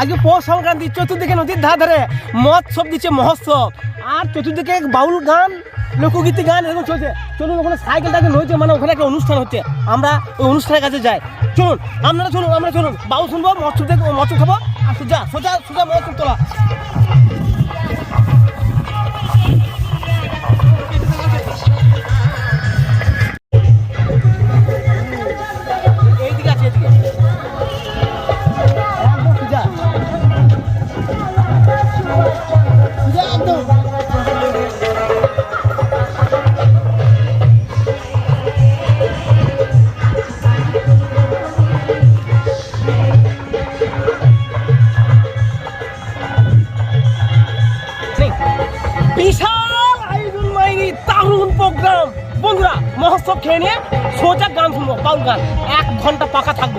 আজকে পৌষ সংক্রান্তি, চতুর্দিকে নদীর ধার ধারে মৎসব দিচ্ছে মহোৎসব। আর চতুর্দিকে বাউল গান, লোকগীতি গান এরকম চলছে। চলুন, ওখানে সাইকেলটাকে নইতে মানে ওখানে একটা অনুষ্ঠান হচ্ছে। আমরা ওই অনুষ্ঠানের কাছে যাই। চলুন, আপনারা চলুন, আমরা চলুন। বাউল শুনব মৎসব দেখব মৎস্য খাব। আর সোজা সোজা সোজা মৎসব তোলা। খেয়ে নিয়ে সোজা গান শুনব বাউল গান। এক ঘণ্টা পাকা থাকব।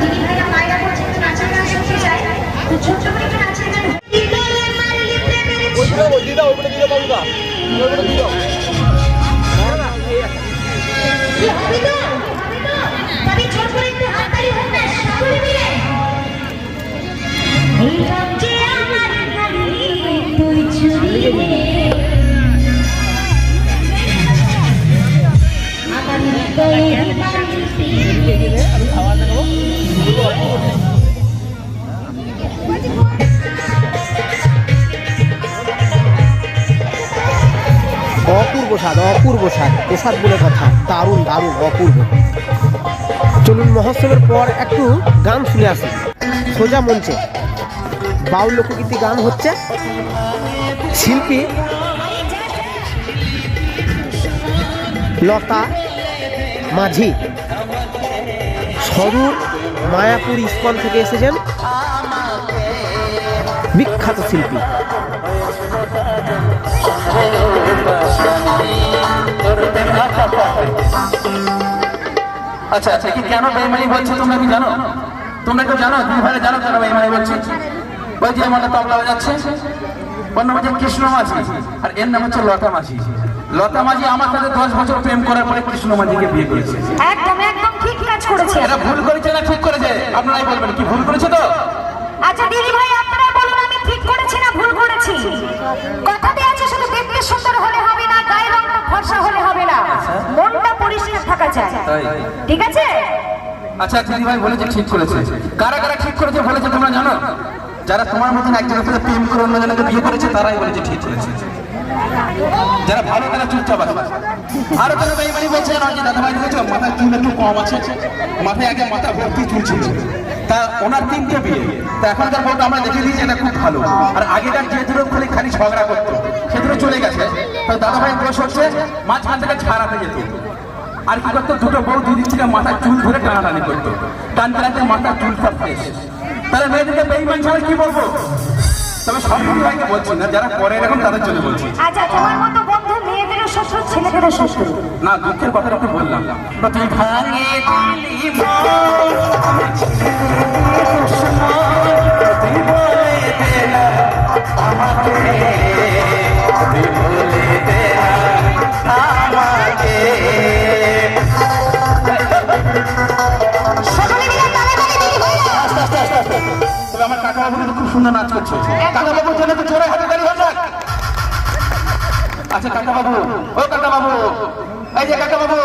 দিদি ভাইরা মায়েরা বলছে একটু নাচের গান শুনতে চাই তো ছোট্ট করে একটু নাচের গান হবে স্বাদ প্রসাদ বলে কথা, দারুণ দারুণ, অপূর্ব। চলুন মহোৎসবের পর একটু গান শুনে আসি। সোজা মঞ্চে। বাউল লোকগীতি গান হচ্ছে শিল্পী লতা মাঝি। সরুর মায়াপুর ইস্কন থেকে এসেছেন বিখ্যাত শিল্পী। আচ্ছা আচ্ছা কি কেন বেইমানি বলছে তোমরা কি জানো? তোমরা কেউ জানো? তুমি ভাই জানো কেন বেইমানি বলছে ওই যে আমাদের তবলা বাজাচ্ছে। ওর নাম হচ্ছে কৃষ্ণ মাঝি আর এর নাম হচ্ছে লতা মাঝি লতা মাঝি আমার সাথে দশ বছর প্রেম করার পরে কৃষ্ণ মাঝিকে বিয়ে করেছে। একদম একদম ঠিক কাজ করেছে। এটা ভুল করেছে না ঠিক করেছে? আপনারাই বলবেন কি ভুল করেছে তো? আচ্ছা দিদি ভাই আপনারা বলুন আমি ঠিক করেছি না ভুল করেছি কথাতে আছে শুধু দেখতে সুন্দর হলে হবে না গায়ের রংটা ফর্সা হলে হবে না। মনটা পরিষ্কার থাকা চাই ঠিক আছে? আচ্ছা দিদি ভাই বলেছে ঠিক করেছে। কারা কারা ঠিক করেছে বলেছে তোমরা জানো? যারা তোমার মতন একজনের সাথে প্রেম করে অন্যজনকে বিয়ে করেছে তারাই বলেছে ঠিক করেছে। যারা ভালো তারা চুপচাপ আছে। আরও তারা বেইমানি বলছে যে দাদা ভাই দেখেছ? মাথায় চুল একটু কম আছে। মাথায় আগে মাথা ভর্তি চুল ছিল। তা ওনার তিনটে বিয়ে তা এখনকার বলতে আমরা দেখে দিয়েছি, এটা খুব ভালো। আর আগেকার যে দুটো খালি খালি ঝগড়া করতো, সে চলে গেছে। তো দাদা ভাই দোষ হচ্ছে মাঝখান থেকে ছাড়াতে যেত। আর কি করতো, দুটো বউ দুদিন থেকে মাথার চুল ধরে টানাটানি করতো। টান টানাতে মাথার চুল সব শেষ। তাহলে মেয়েদেরকে বেইমান ছাড়া কি বলব? তবে সব ভাইকে বলছি না, যারা করে এরকম তাদের জন্য বলছি। আচ্ছা তোমার মতো শত্রু ছেলেদেরও শত্রু না দুঃখের কথাটা একটু বললাম। তো তুই ভাঙে দিলি না না আমার কাকা বাবু খুব সুন্দর নাচ করছে। কাকা বাবুর জন্য তো জোরে হাতে হয়ে যাক। আচ্ছা কাকা বাবু ও কাকা বাবু এই যে কাকা বাবু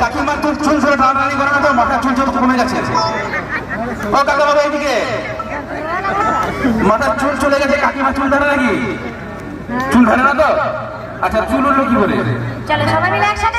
কাকিমার তোর চুল ধরে টানাটানি করে না তো মাথার চুল চুল কমে গেছে। ও কাকা বাবু এইদিকে। মাথার চুল চলে গেছে কাকিমার চুল ধরে নাকি? চুল ধরে না তো? আচ্ছা চুল উঠল কি করে? চলো সবাই মিলে একসাথে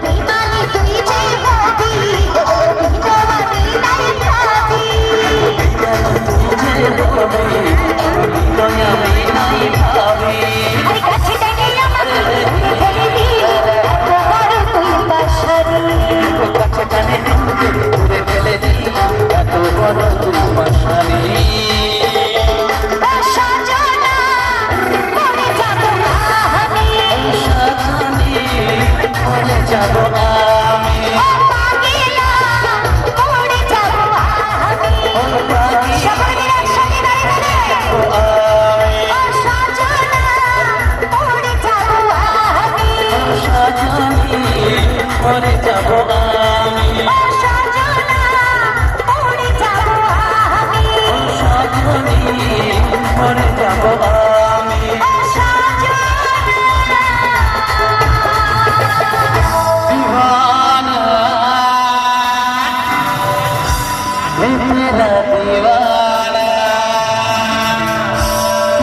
baby.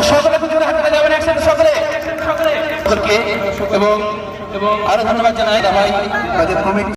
সকলে দুজনে হাতে যাবেন একসাথে সকলে। এবং আরও ধন্যবাদ জানাই দাবাই তাদের কমিটি।